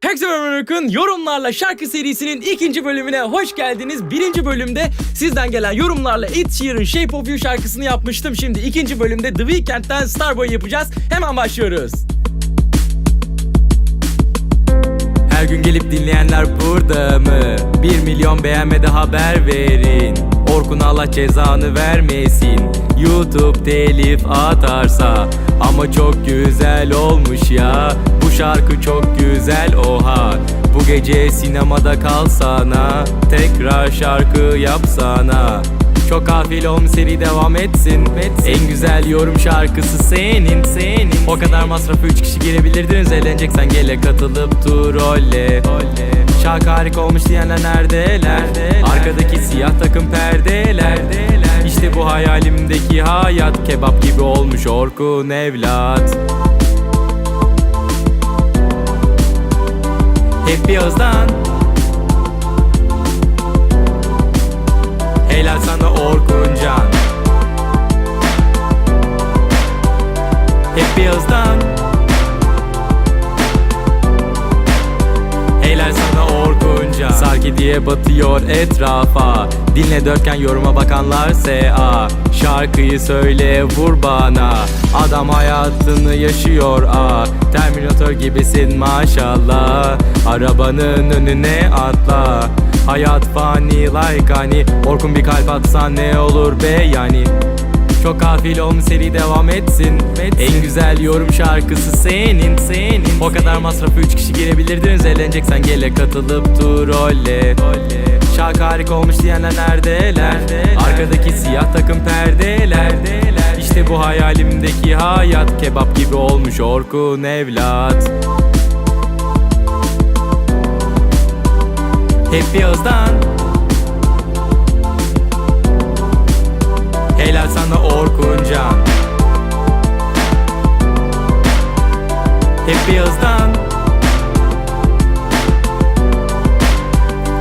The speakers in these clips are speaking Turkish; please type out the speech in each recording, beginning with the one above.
Herkese merhaba yorumlarla şarkı serisinin ikinci bölümüne hoş geldiniz. Birinci bölümde sizden gelen yorumlarla Ed Sheeran Shape of You şarkısını yapmıştım. Şimdi ikinci bölümde The Weeknd'den Starboy yapacağız. Hemen başlıyoruz. Her gün gelip dinleyenler burada mı? 1 milyon beğenmedi haber verin Orkun Allah cezanı vermesin YouTube telif atarsa Ama çok güzel olmuş ya. Bu şarkı çok güzel oha. Bu gece sinemada kalsana Tekrar şarkı yapsana. Çok kafil olmuş seri devam etsin. En güzel yorum şarkısı senin senin. O kadar masrafı 3 kişi girebilirdiniz. Eğleneceksen gele katılıp trolle Şarkı harika olmuş diyenler neredeler? Arkadaki siyah takım perdeler İşte bu hayalimdeki hayat Kebap gibi olmuş Orkun evlat. Hep bir ağızdan Sarki diye batıyor etrafa. Dinle dörtgen yoruma bakanlar SA Şarkıyı söyle vur bana. Adam hayatını yaşıyor a. Terminator gibisin maşallah. Arabanın önüne atla. Hayat fani like hani Orkun bir kalp atsan ne olur be yani çok kafil olmuş seri devam etsin. En güzel yorum şarkısı senin senin. O kadar masrafı 3 kişi girebilirdiniz. Eğleneceksen gele katılıp trolle Şarkı harika olmuş diyenler neredeler? Arkadaki siyah takım perdeler. İşte bu hayalimdeki hayat. Kebap gibi olmuş Orkun evlat. Hep bir ağızdan Sana Orkuncan Hep bir ağızdan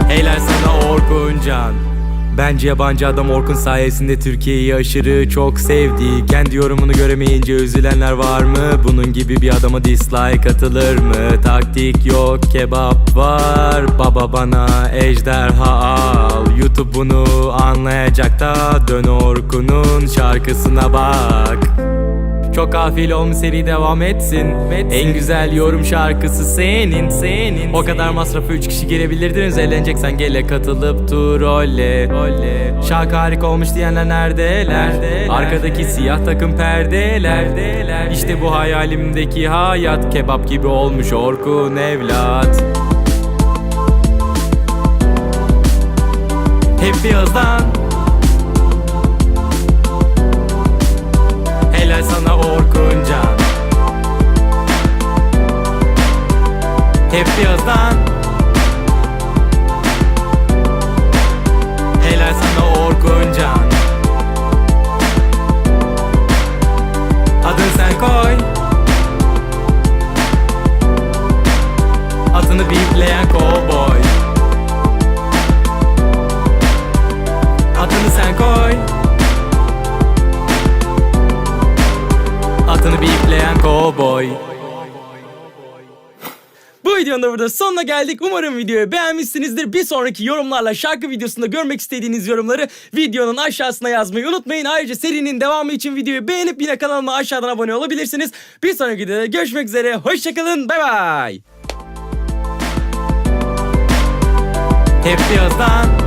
Helal sana Orkuncan Bence yabancı adam Orkun sayesinde Türkiye'yi aşırı çok sevdi. Kendi yorumunu göremeyince üzülenler var mı? Bunun gibi bir adama dislike atılır mı? Taktik yok kebap var Baba bana ejderha al YouTube bunu anlayacak da Dön Orkun'un şarkısına bak çok kafil olmuş seri devam etsin. En güzel yorum şarkısı senin senin. O kadar masrafı 3 kişi girebilirdiniz. Eğleneceksen gele katılıp trolle. Şarkı harika olmuş diyenler neredeler? Arkadaki siyah takım perdeler. İşte bu hayalimdeki hayat kebap gibi olmuş Orkun evlat. Hep bir ağızdan Helal sana Orkuncan. Hep bir ağızdan Helal sana Orkuncan. Adını sen koy. Atını bipleyen kovboy Atını bipleyen kovboy bu videonun da burada sonuna geldik. Umarım videoyu beğenmişsinizdir. Bir sonraki yorumlarla şarkı videosunda görmek istediğiniz yorumları videonun aşağısına yazmayı unutmayın. Ayrıca serinin devamı için videoyu beğenip yine kanalıma aşağıdan abone olabilirsiniz. Bir sonraki videoda görüşmek üzere. Hoşçakalın. Bay bay. Hep birazdan